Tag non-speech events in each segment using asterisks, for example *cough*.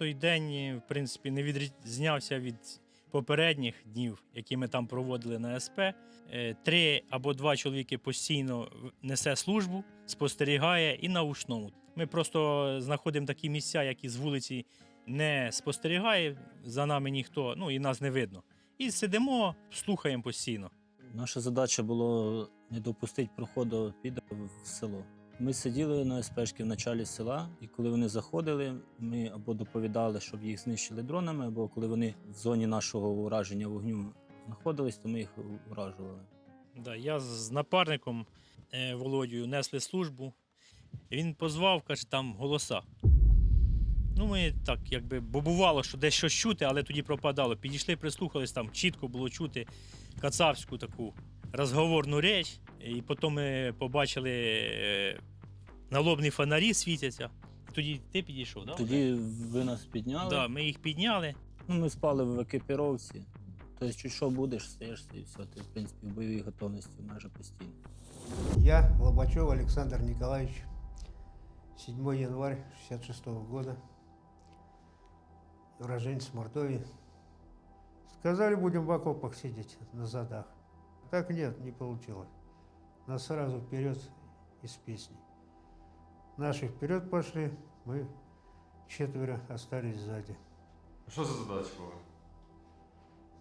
той день, в принципі, не відрізнявся від попередніх днів, які ми там проводили на СП. Е, Три або два чоловіки постійно несе службу, спостерігає і на ушному. Ми просто знаходимо такі місця, які з вулиці не спостерігає за нами ніхто, ну і нас не видно. І сидимо, слухаємо постійно. Наша задача було не допустити проходу підерів в село. Ми сиділи на СПшки в началі села, і коли вони заходили, ми або доповідали, щоб їх знищили дронами, або коли вони в зоні нашого ураження вогню знаходились, то ми їх уражували. Да, я з напарником е, Володією несли службу. Він позвав, каже, там голоса. Ну, ми так, якби, бо бувало, що десь щось чути, але тоді пропадало. Підійшли, прислухались, там чітко було чути кацапську таку розговорну реч. І потім ми побачили е, налобні фонарі світяться. Тоді ти підійшов, так? Да? Тоді ви нас підняли. Да, ми їх підняли. Ну, ми спали в екіпіровці. Тобто, чуть що будеш, стаєш і все, ти в принципі в бойовій готовності майже постійно. Я, Лобачев Александр Николаевич, 7 января 66 года, уроженец Мордовии. Сказали, будем в окопах сидеть на задах. Так нет, не получилось. Нас сразу вперед из песни. Наши вперед пошли, мы четверо остались сзади. Що за задача була?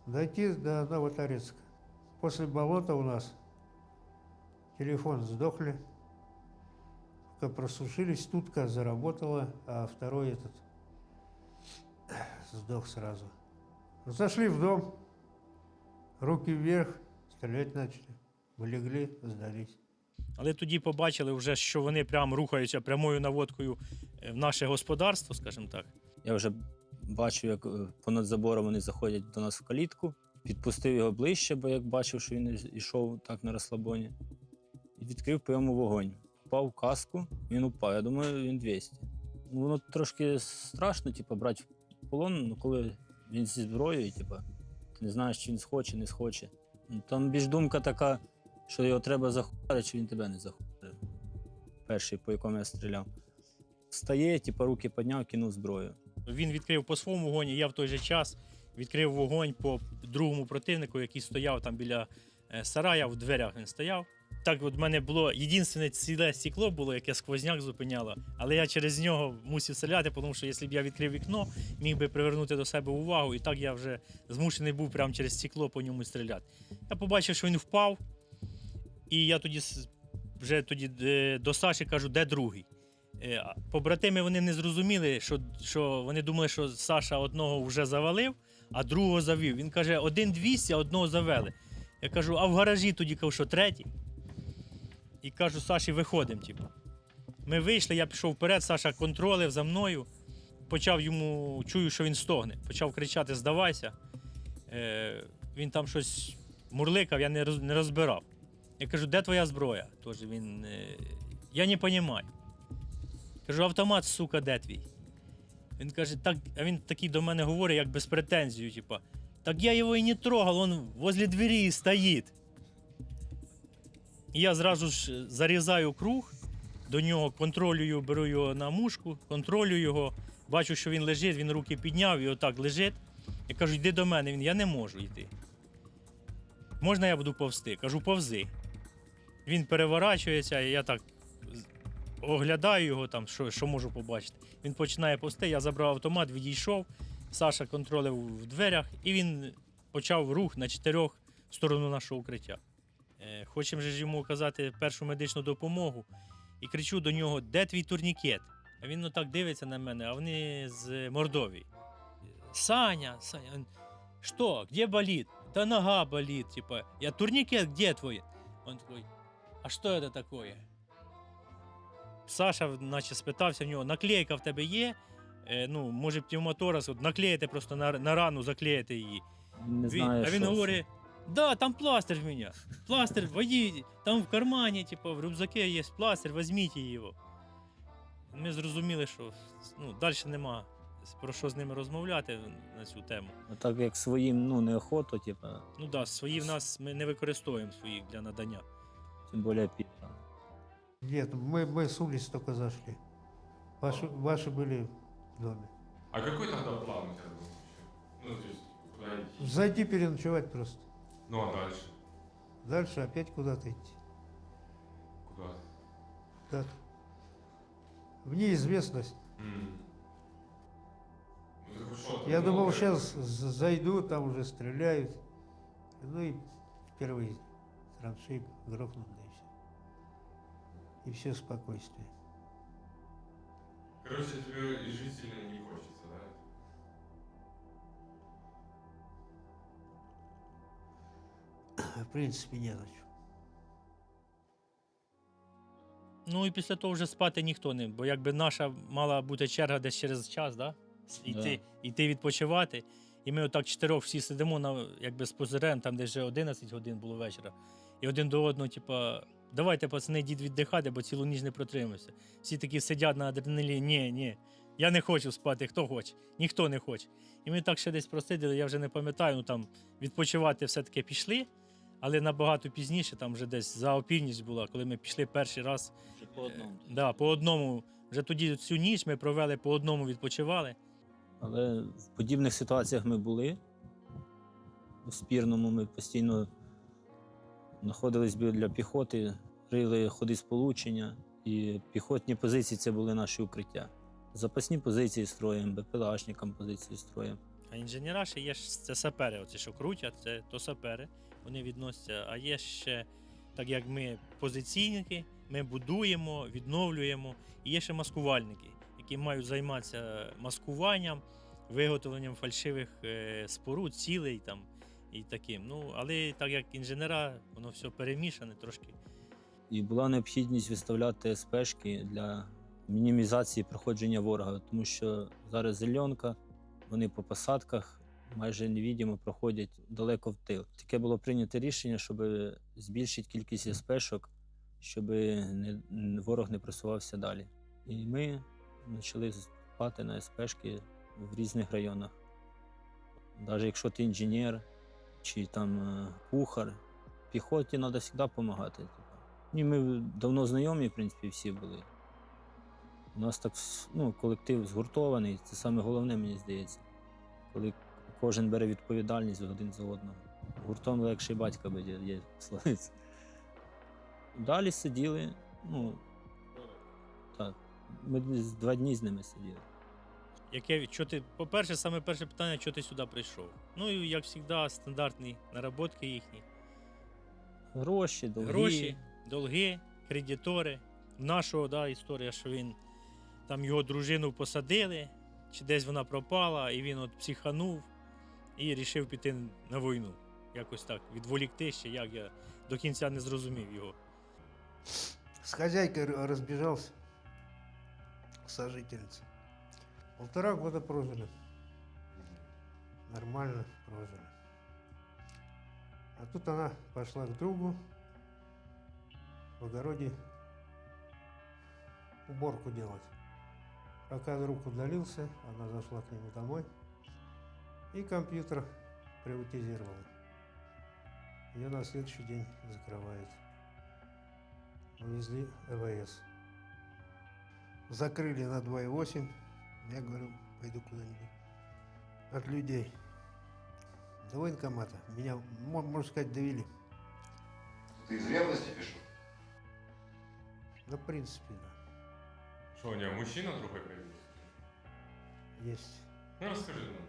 Дойти до Новоторецка. После болота у нас телефон сдохли. Пока просушились, тутка заработала, а второй этот сдох сразу. Зашли в дом, руки вверх, стрелять начали. Мы легли, сдались. Але тоді побачили вже, що вони прям рухаються прямою наводкою е, в наше господарство, скажімо так. Я вже бачив, як е, понад забором вони заходять до нас в калітку. Підпустив його ближче, бо як бачив, що він йшов так на розслабоні. І відкрив по йому вогонь. Впав в каску, він упав. Я думаю, він 200. Ну, Воно трошки страшно, типу, брати в полон, ну, коли він зі зброєю, типу, ти не знаєш, чи він схоче, не схоче. Ну, Там більш думка така, що його треба захуярити, чи він тебе не захуярив. Перший, по якому я стріляв. Встає, типу, руки підняв, кинув зброю. Він відкрив по своєму вогоні, я в той же час відкрив вогонь по другому противнику, який стояв там біля е, сарая, в дверях він стояв. Так от в мене було єдине ціле стекло було, яке сквозняк зупиняло, але я через нього мусив стріляти, тому що якщо б я відкрив вікно, міг би привернути до себе увагу, і так я вже змушений був прямо через стекло по ньому стріляти. Я побачив, що він впав, і я тоді вже тоді до Саші кажу, де другий. Е, Побратими вони не зрозуміли, що, що вони думали, що Саша одного вже завалив, а другого завів. Він каже, один 200, а одного завели. Я кажу, а в гаражі тоді кажу, що третій. І кажу, Саші, виходимо. Типу. Ми вийшли, я пішов вперед, Саша контролив за мною. Почав йому, чую, що він стогне. Почав кричати: здавайся. Е, він там щось мурликав, я не розбирав. Я кажу, де твоя зброя? Тож він. Е, я не розумію. Кажу, автомат, сука, де твій? Він каже, так, а він такий до мене говорить, як без претензію, типа, так я його і не трогав, он возле двері стоїть. Я зразу ж зарізаю круг, до нього контролюю, беру його на мушку, контролюю його, бачу, що він лежить, він руки підняв і отак лежить. Я кажу, йди до мене. Він, я не можу йти. Можна я буду повзти? Кажу, повзи. Він переворачується, і я так оглядаю його там, що, що можу побачити. Він починає повзти, я забрав автомат, відійшов. Саша контролив в дверях, і він почав рух на чотирьох в сторону нашого укриття. Е, Хочемо ж йому оказати першу медичну допомогу. І кричу до нього: де твій турнікет? А він ну так дивиться на мене, а вони з Мордовії. Саня, Саня, он, что, где болит? Да нога болит, типа. Я турникет где твой? Он такой, а что это такое? Саша, наче спитався в нього, наклейка в тебе є? Е, ну, може пневмотораз, от наклеїти просто на, на рану, заклеїти її. Не Він- знаю, а він що говорить: да, там пластир в мене. Пластир, *laughs* води, там в кармані, типу, в рюкзаке є пластир, візьміть його. Ми зрозуміли, що ну, далі нема про що з ними розмовляти на цю тему. А так як своїм ну, неохоту, типу, Ну так, да, свої в нас ми не використовуємо своїх для надання. Тим більше пізно. Нет, мы, мы с улиц только зашли. Ваши, ваши были в доме. А какой тогда план у тебя был? Ну, то есть, куда идти? Зайти переночевать просто. Ну, а дальше? Дальше опять куда-то идти. Куда? Да. В неизвестность. М. Ну, так Я думал, сейчас зайду, там уже стреляют. Ну и первый траншей грохнут, да и все. И все спокойствие. Короче, тебе и жить сильно не хочется, да? В принципе, не на чем. Ну і після того вже спати ніхто не, бо якби наша мала бути черга десь через час, да? Йти, йти відпочивати. І ми отак чотирьох всі сидимо на якби з позирем, там десь вже 11 годин було вечора. І один до одного, типа, давайте, пацани, йдіть віддихати, бо цілу ніч не протримуємося. Всі такі сидять на адреналіні, ні, ні, я не хочу спати, хто хоче, ніхто не хоче. І ми так ще десь просиділи, я вже не пам'ятаю, ну там відпочивати все-таки пішли, але набагато пізніше, там вже десь за опівніч була, коли ми пішли перший раз Вже по одному. Е, Да, по одному. Вже тоді цю ніч ми провели по одному, відпочивали. Але в подібних ситуаціях ми були. У спірному ми постійно знаходились біля піхоти, рили ходи сполучення, і піхотні позиції це були наші укриття. Запасні позиції строїмо, БПЛАшникам позиції строїмо. А інженера ще є ж це сапери, оці що крутять, це то сапери. Вони відносяться. А є ще, так як ми позиційники, ми будуємо, відновлюємо. І є ще маскувальники, які мають займатися маскуванням, виготовленням фальшивих е, споруд, цілей там і таким. Ну, але так як інженера, воно все перемішане трошки. І була необхідність виставляти СПшки для мінімізації проходження ворога, тому що зараз зеленка, вони по посадках майже невідомо проходять далеко в тил. Таке було прийнято рішення, щоб збільшити кількість СПшок, щоб ворог не просувався далі. І ми почали спати на СПшки в різних районах. Навіть якщо ти інженер чи там е, кухар, піхоті треба завжди допомагати. І ми давно знайомі, в принципі, всі були. У нас так ну, колектив згуртований, це саме головне, мені здається. Коли кожен бере відповідальність один за одного. Гуртом легший батька буде, є словець. Далі сиділи, ну, так. Ми два дні з ними сиділи. Яке що ти, по-перше, саме перше питання, що ти сюди прийшов. Ну і як завжди, стандартні наработки їхні. Гроші, долги. Гроші, долги, кредитори. Нашого да, історія, що він там його дружину посадили, чи десь вона пропала, і він от психанув і вирішив піти на війну. Якось так, відволікти ще, як я до кінця не зрозумів його. С хозяйкой р- разбежался. Полтора года прожили. Нормально прожили. А тут она пошла к другу в огороде уборку делать. Пока друг удалился, она зашла к нему домой и компьютер приватизировала. Ее на следующий день закрывают. Увезли ЭВС. Закрыли на 2,8. Я говорю, пойду куда-нибудь. От людей. До военкомата. Меня, мо- можно сказать, довели. Ты из ревности пишу? Да, в принципе, да. Что, у тебя мужчина другой появился? Есть. Ну, расскажи нам.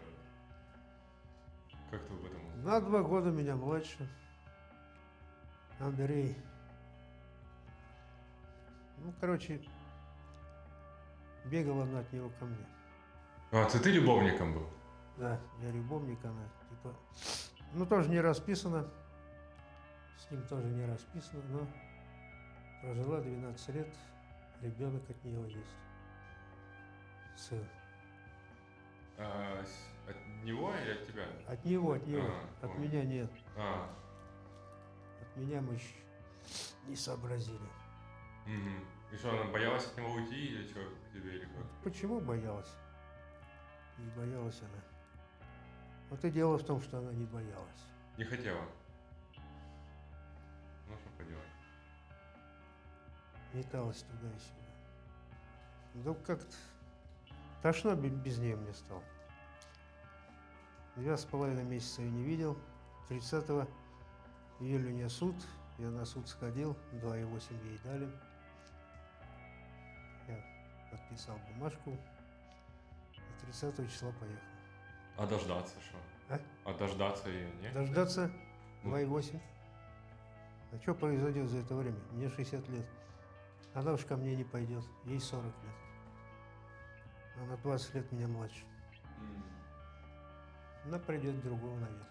Как ты об этом узнал? На два года меня младше. Андрей. Ну, короче, бегала она от него ко мне. А, ты, ты любовником был? Да, я любовник, она типа... Ну, тоже не расписано. С ним тоже не расписано, но прожила 12 лет, ребенок от нее есть. Сын. А, от него или от тебя? От него, от него. А, от меня нет. А, От меня мы не сообразили. Мгм. И что, она боялась от него уйти или что, к тебе или как? Почему боялась? Не боялась она. Вот и дело в том, что она не боялась. Не хотела? Ну, что поделать. Металась туда и сюда. Ну как-то Тошно бе- без нее мне стало. Два с половиной месяца ее не видел. 30 июля у нее суд. Я на суд сходил, 2,8 ей дали. Подписал бумажку. И 30 числа поехал. А дождаться что? А? А дождаться ее, нет? Дождаться Ну. 2,8. А что произойдет за это время? Мне 60 лет. Она уж ко мне не пойдет. Ей 40 лет. Она 20 лет меня младше. Она придет к другому навет.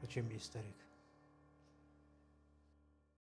Зачем ей старик?